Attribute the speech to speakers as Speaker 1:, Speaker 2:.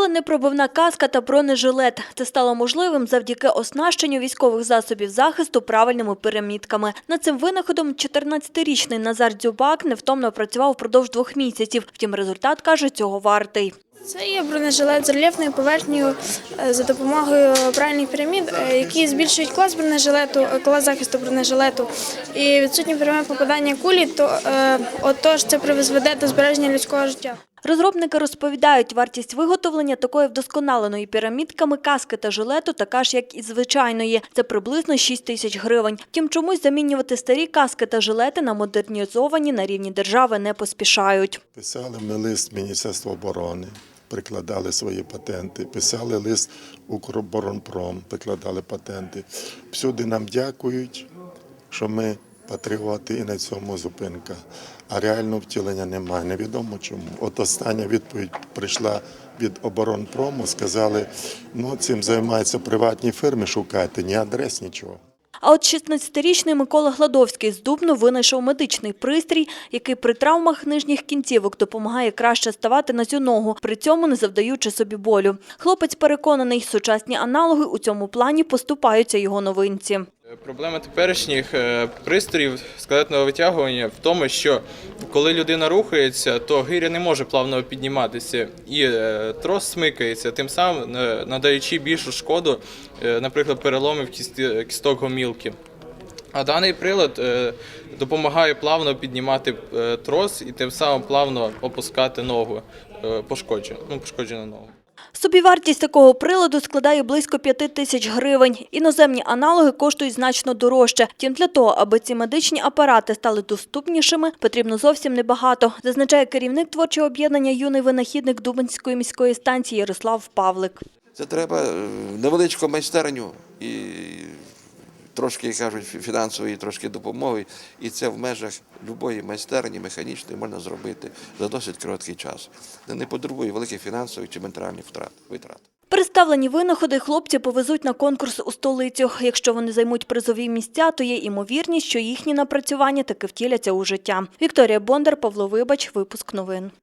Speaker 1: Куленепробивна каска та бронежилет. Це стало можливим завдяки оснащенню військових засобів захисту правильними пірамідками. Над цим винаходом 14-річний Назар Дзюбак невтомно працював впродовж двох місяців. Втім, результат, каже, цього вартий.
Speaker 2: Це є бронежилет з рельєфною поверхнею е, за допомогою правильних пірамід, е, які збільшують клас бронежилету, е, клас захисту бронежилету. І відсутні пряме попадання кулі, то отож це призведе до збереження людського життя.
Speaker 1: Розробники розповідають, вартість виготовлення такої вдосконаленої пірамідками каски та жилету така ж, як і звичайної. Це приблизно 6 тисяч гривень. Втім, чомусь замінювати старі каски та жилети на модернізовані на рівні держави не поспішають.
Speaker 3: Писали ми лист Міністерства оборони, прикладали свої патенти, писали лист Укроборонпром, прикладали патенти. Всюди нам дякують, що ми патріоти і на цьому зупинка. А реального втілення немає. Невідомо чому. От остання відповідь прийшла від оборонпрому. Сказали, ну цим займаються приватні фірми, шукайте, ні адрес, нічого.
Speaker 1: А от 16-річний Микола Гладовський з Дубну винайшов медичний пристрій, який при травмах нижніх кінцівок допомагає краще ставати на цю ногу, при цьому не завдаючи собі болю. Хлопець переконаний, сучасні аналоги у цьому плані поступаються його новинці.
Speaker 4: Проблема теперішніх е, пристроїв скелетного витягування в тому, що коли людина рухається, то гиря не може плавно підніматися і е, трос смикається, тим самим е, надаючи більшу шкоду, е, наприклад, переломів кісток гомілки. А даний прилад е, допомагає плавно піднімати е, трос і тим самим плавно опускати ногу е, пошкоджену, ну, пошкоджену ногу.
Speaker 1: Собівартість такого приладу складає близько 5 тисяч гривень. Іноземні аналоги коштують значно дорожче. Втім, для того, аби ці медичні апарати стали доступнішими, потрібно зовсім небагато, зазначає керівник творчого об'єднання юний винахідник Дубинської міської станції Ярослав Павлик.
Speaker 5: Це треба е, невеличку майстерню і трошки, кажуть, фінансової трошки допомоги. І це в межах будь-якої майстерні механічної можна зробити за досить короткий час. Не потребує великих фінансових чи матеріальних втрат витрат.
Speaker 1: Представлені винаходи хлопці повезуть на конкурс у столицю. Якщо вони займуть призові місця, то є імовірність, що їхні напрацювання таки втіляться у життя. Вікторія Бондар, Павло Вибач, випуск новин.